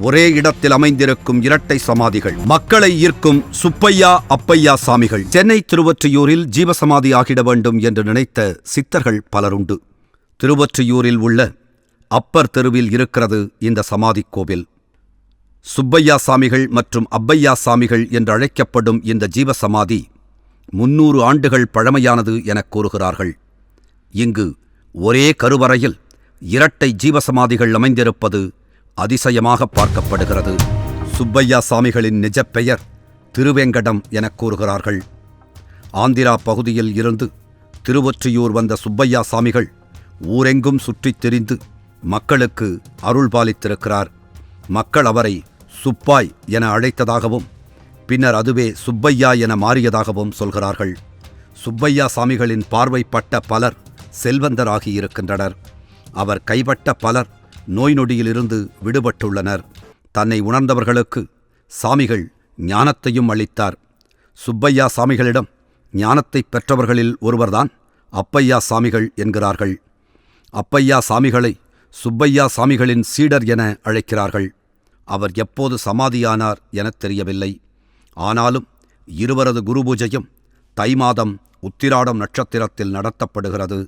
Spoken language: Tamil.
ஒரே இடத்தில் அமைந்திருக்கும் இரட்டை சமாதிகள். மக்களை ஈர்க்கும் சுப்பையா அப்பையா சாமிகள். சென்னை திருவொற்றியூரில் ஜீவசமாதி ஆகிட வேண்டும் என்று நினைத்த சித்தர்கள் பலருண்டு. திருவொற்றியூரில் உள்ள அப்பர் தெருவில் இருக்கிறது இந்த சமாதி கோவில். சுப்பையா சாமிகள் மற்றும் அப்பையா சாமிகள் என்று அழைக்கப்படும் இந்த ஜீவசமாதி முன்னூறு ஆண்டுகள் பழமையானது எனக் கூறுகிறார்கள். இங்கு ஒரே கருவறையில் இரட்டை ஜீவசமாதிகள் அமைந்திருப்பது அதிசயமாக பார்க்கப்படுகிறது. சுப்பையா சாமிகளின் நிஜப்பெயர் திருவேங்கடம் என கூறுகிறார்கள். ஆந்திரா பகுதியில் இருந்து திருவொற்றியூர் வந்த சுப்பையா சாமிகள் ஊரெங்கும் சுற்றித் திரிந்து மக்களுக்கு அருள்பாலித்திருக்கிறார் மக்கள் அவரை சுப்பாய் என அழைத்ததாகவும் பின்னர் அதுவே சுப்பையா என மாறியதாகவும் சொல்கிறார்கள். சுப்பையா சாமிகளின் பார்வைப்பட்ட பலர் செல்வந்தராகியிருக்கின்றனர் அவர் கைப்பட்ட பலர் நோய் நொடியிலிருந்து விடுபட்டுள்ளனர். தன்னை உணர்ந்தவர்களுக்கு சாமிகள் ஞானத்தையும் அளித்தார். சுப்பையா சாமிகளிடம் ஞானத்தைப் பெற்றவர்களில் ஒருவர்தான் அப்பையா சாமிகள் என்கிறார்கள். அப்பையா சாமிகளை சுப்பையா சாமிகளின் சீடர் என அழைக்கிறார்கள். அவர் எப்போது சமாதியானார் எனத் தெரியவில்லை. ஆனாலும் இருவரது குருபூஜையும் தை மாதம் உத்திராடம் நட்சத்திரத்தில் நடத்தப்படுகிறது.